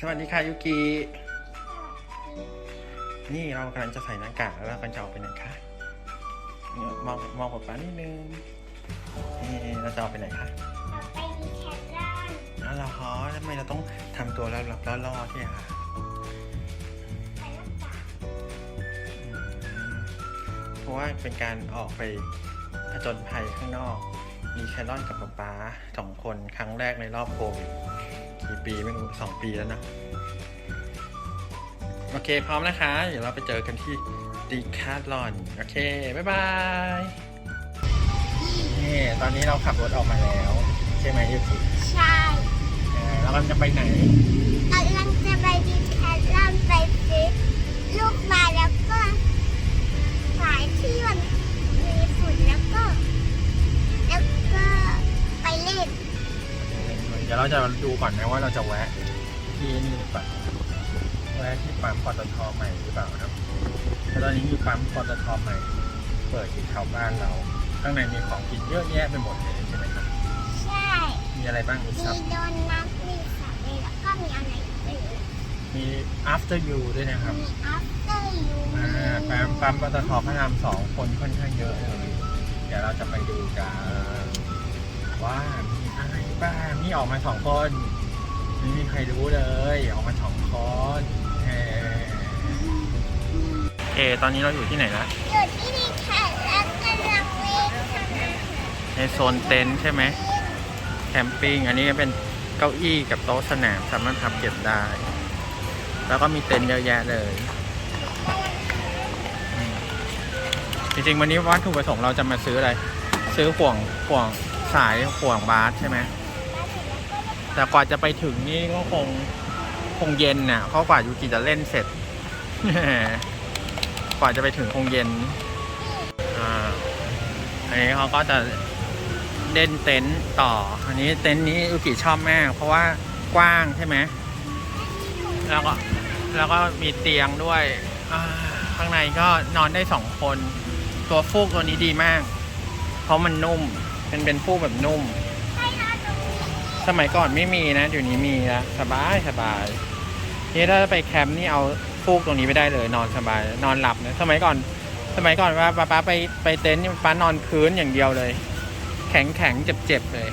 สวัสดีค่ะยูกิ นี่เรากำลังจะใส่หน้ากากแล้วเรากำลังจะออกไปไหนคะเนี่ยมองมองป๊าป๊านิดนึงนี่เราจะออกไปไหนคะต่อไปมีแคทรอนอ้าวเหรอฮะทำไมเราต้องทำตัวแล้วล่อๆที่คะใส่หน้ากากอืมเพราะว่าเป็นการออกไปผจญภัยข้างนอก มีแครอนกับป๊าป๊าสองคนครั้งแรกในรอบโควิด กี่ปีไม่รู้สองปีแล้วนะ โอเค พร้อมนะคะ เดี๋ยวเราไปเจอกันที่ดีคาร์ลอน โอเค บ๊ายบายนี่ตอนนี้เราขับรถออกมาแล้ว ใช่ไหมยูกิใช่เออแล้วเราจะไปไหนกำลังจะไปดีแคทรอนไปซื้อลูกมาแล้วก็หลายที่มันมีฝุ่นแล้วก็ แล้วก็ไปเล่น เดี๋ยวเราจะดูก่อนนะว่าเราจะแวะที่นี่หรือเปล่าแวะที่ปั๊มปตทใหม่หรือเปล่าครับแล้วตอนนี้มีปั๊มปตทใหม่ เปิดอยู่แถวบ้านเรา ข้างในมีของกินเยอะแยะไปหมดเลยใช่ไหมครับ ใช่ มีอะไรบ้างมีมีซับโดนัทมีสับเลยแล้วก็มีอะไรอีกไม่รู้มี after you ด้วยนะครับ มี after you อ่าปั๊มปั๊มปตทพระรามสองคนค่อนข้างเยอะเลย เดี๋ยวเราจะไปดูกันว่ามี อะไรบ้างนี่ออกมาสองคนไม่มีใครรู้เลย ออกมาสองคนเออเอตอนนี้เราอยู่ที่ไหนนะอยู่ที่ดีแคทแล้วกำลังเล่นทำอาหารในโซนเต็นท์ใช่ไหมแคมปิ้งอันนี้ก็เป็นเก้าอี้กับโต๊ะสนามสามารถพับเก็บได้ แล้วก็มีเต็นท์เยอะแยะเลยจริงๆวันนี้วัตถุประสงค์เราจะมาซื้ออะไร ซื้อห่วงห่วง สายห่วงบาสใช่ไหม แต่กว่าจะไปถึงนี่ก็คงคงเย็นน่ะเพรากว่ายูกิจะเล่นเสร็จ กว่าจะไปถึงคงเย็น อ่า อันนี้เขาก็จะเล่นเต็นท์ต่อ อันนี้เต็นท์นี้ยูกิชอบมาก เพราะว่ากว้างใช่ไหม แล้วก็แล้วก็มีเตียงด้วย ข้างในก็นอนได้สองคน ตัวฟูกตัวนี้ดีมาก เพราะมันนุ่ม เป็นเป็นฟูกแบบนุ่มใช่ค่ะตรงนี้สมัยก่อนไม่มีนะเดี๋ยวนี้มีแล้วสบายสบายนี่ถ้าไปแคมป์นี่เอาฟูกตรงนี้ไปได้เลยนอนสบาย นอนหลับนะสมัยก่อน สมัยก่อนว่าป้าป้าไปไปเต็นท์นี่ป้านอนพื้นอย่างเดียวเลย แข็งแข็งเจ็บเจ็บๆเลย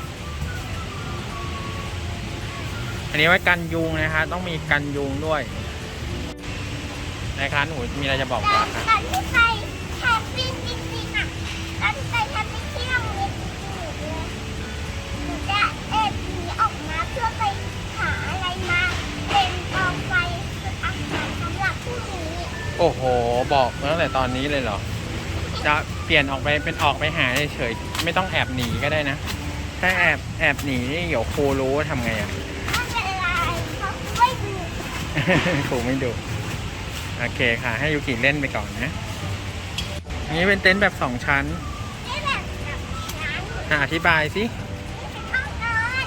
อันนี้ไว้กันยุงนะคะต้องมีกันยุงด้วยนะคะหนูมีอะไรจะบอกแต่ป้าคะตอนที่ไปแคมปิ้งจริงๆอะตอนที่ไปแคมปิ้งที่โรงเรียนจริงๆหนูเลยหนูจะแอบหนีออกมาเพื่อไปหาอะไรมาเป็นกองไฟคืออาหารสำหรับพรุ่งนี้ โอ้โห บอกมาตั้งแต่ตอนนี้เลยเหรอ จะเปลี่ยนออกไปเป็นออกไปหาเฉยๆไม่ต้องแอบหนีก็ได้นะ ถ้าแอบแอบหนีนี่เดี๋ยวครูรู้ว่าทำไงอะไม่เป็นไรเขาไม่ดูครูไม่ดู โอเคค่ะ ให้ยูกิเล่นไปก่อนนะอันนี้เป็นเต็นท์แบบสองชั้นนี่แบบกับฉันอะอธิบายสินี่เป็นห้องนอน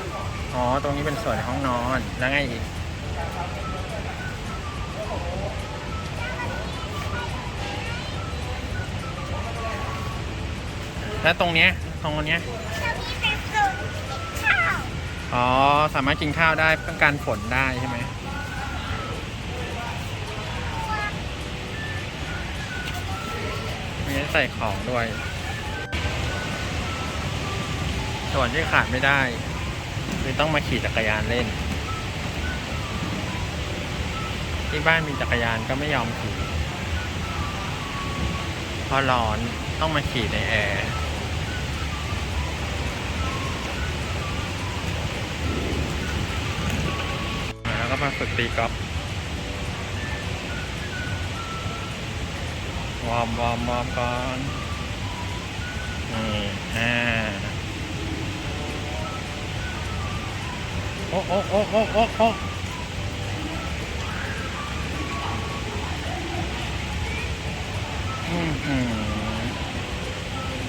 อ๋อ ตรงนี้เป็นส่วนห้องนอน แล้วไงอีก แล้วตรงเนี้ยตรงเนี้ยจะมีเป็นโซนกินข้าวอ๋อสามารถกินข้าวได้ป้องกันฝนได้ใช่ไหมมีให้ใส่ของด้วย ส่วนที่ขาดไม่ได้ คือต้องมาขี่จักรยานเล่น ที่บ้านมีจักรยานก็ไม่ยอมขี่เพราะร้อนต้องมาขี่ในแอร์ แล้วก็มาฝึกตีกอล์ฟวอมวอมวอมก่อนนี่อ่าโอ้โอ้โอ้โอ้โอ้โอ้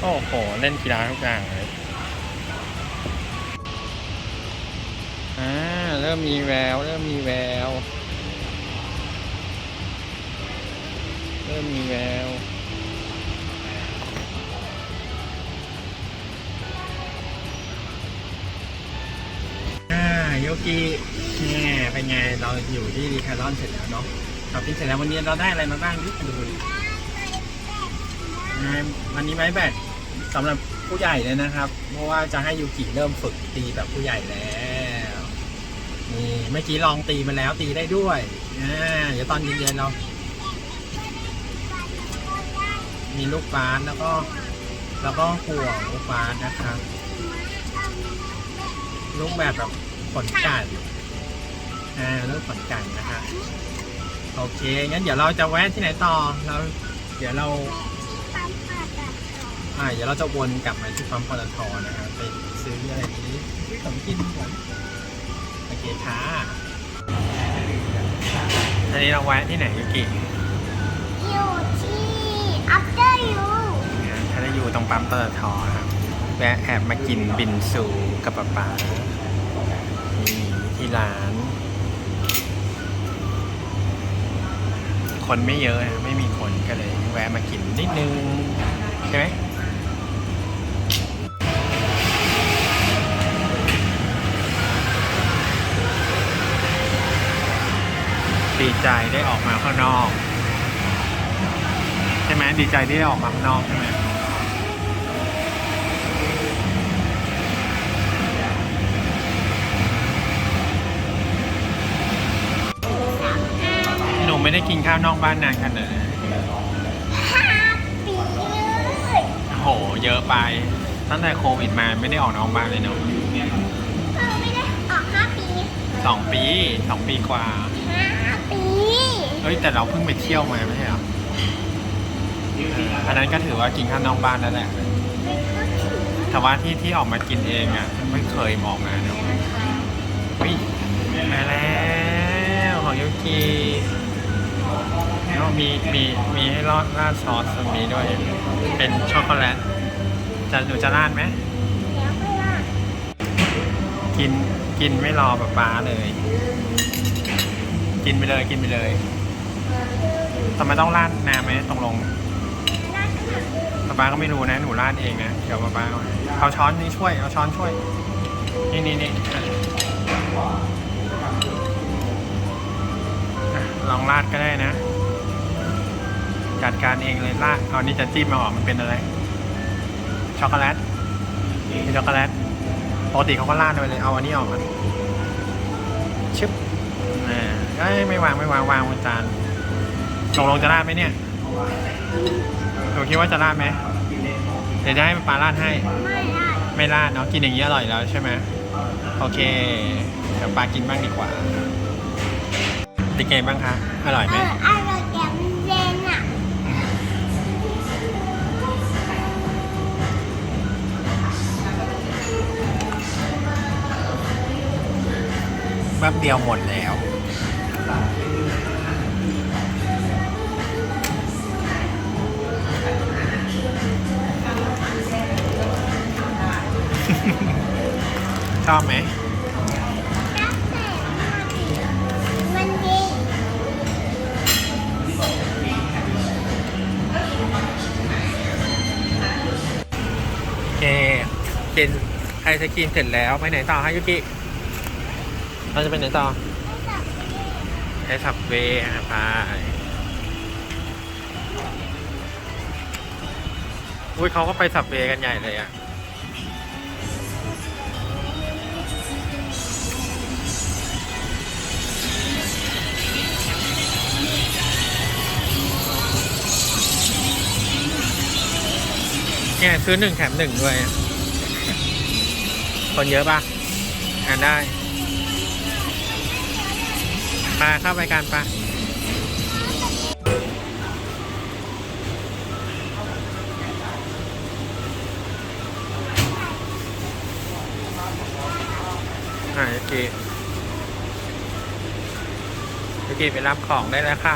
โอ้โห เล่นกีฬาทุกอย่างเลยอ่า ริ่มมีแวว เริ่มมีแวว เริ่มมีแวว อ่าโยกินี่เป็นไง เราอยู่ที่ดีคาร์ลอนเสร็จแล้วเนาะช้อปปิ้เสร็จแล้ววันนี้เราได้อะไรมาบ้างดิดูดิอ่าวันนี้ไม้แบตสำหรับผู้ใหญ่เลยนะครับ เพราะว่าจะให้ยูกิเริ่มฝึกตีแบบผู้ใหญ่แล้ว เมื่อกี้ลองตีมาแล้วตีได้ด้วยอ่าเดี๋ยวตอนเย็นๆเรามีลูกบาสแล้วก็ แล้วก็ห่วลูกบาสนะครับลูกแบบแบบขนไก่อ่าลูกขนไก่นะครับโอเค งั้นเดี๋ยวเราจะแวะที่ไหนต่อเราเดี๋ยวเราอะอ่าเดี๋ยวเราจะวนกลับมาที่ปั๊มปตทนะครับไปซื้ออะไรนี้ซื้อของกินก่อน โอเคค่ะอันนี้เราแวะที่ไหนยูกิอยู่ที่ after you ถ้าได้อยู่ตรงปั๊มปตทนะครับแวะแอบมากินบินซูกับป๊าป๊านี่ที่ร้าน คนไม่เยอะนะไม่มีคนก็เลยแวะมากินนิดนึง ใช่ไหม ดีใจได้ออกมาข้างนอก ใช่ไหมดีใจที่ได้ออกมาข้างนอกใช่ไหมหนูไม่ได้กินข้าวนอกบ้านนานขนาดนั้นห้าปีเลยโหเยอะไป ตั้งแต่โควิดมาไม่ได้ออกนอกบ้านเลยเนาะเออไม่ได้ออกห้าปีสองปีสองปีกว่าห้า ปีเฮ้ยแต่เราเพิ่งไปเที่ยวมาไม่ใช่เหรอเอออันนั้นก็ถือว่ากินข้าวนอกบ้านแล้วแหละ แต่ว่าที่ที่ออกมากินเองอะไม่เคยมองมาเนาะเฮ้ยมาแล้วของยูกิแล้วมีมีมีให้รอดราดซอสตรงนี้ด้วย เป็นช็อกโกแลตจะหนูจะราดไหม แล้วไม่ล่ะกินกินไม่รอแบบป้าเลย กินไปเลยกินไปเลยทำไมต้องราดน้ำไหมตรงลงป้าป้าก็ไม่รู้นะ หนูราดเองนะ เดี๋ยวป้าป้าเอาเอาช้อนนี่ช่วย เอาช้อนช่วย นี่นี่นี่ลองราดก็ได้นะ จัดการเองเลยราดเอานี่จะจิ้มมาออกมันเป็นอะไร ช็อกโกแลตช็อกโกแลตปกติเขาก็ราดไปเลย เอาอันนี้ออกมันชึบอ่า เอ้ยไม่วางไม่วางวางบนจานตกลงจะราดไหมเนี่ยหนูคิดว่าจะราดไหมเดี๋ยวจะให้ปลาราดให้ ไม่ล่ะไม่ราดเนาะกินอย่างนี้อร่อยแล้วใช่ไหมโอเคเดี๋ยวปลากินบ้างดีกว่าเป็นไงบ้างคะอร่อยเอไหมออร่อยแต่มันเย็นอะแป๊บเดียวหมดแล้ว ชอบไหมมันเย็นโอเคกินไอศกรีมเสร็จแล้วไปไหนต่อฮะยุกิเราจะไปไหนต่อไม่แบบไปสับเวย์ไปอุ้ยเขาก็ไปสับเวย์กันใหญ่เลยอะ เนี่ยซื้อหนึ่งแถมหนึ่งด้วย คนเยอะปะอ่านได้ปลาเข้าไปกันปะอ่าโอเคโอเคไปรับของได้แล้วค่ะ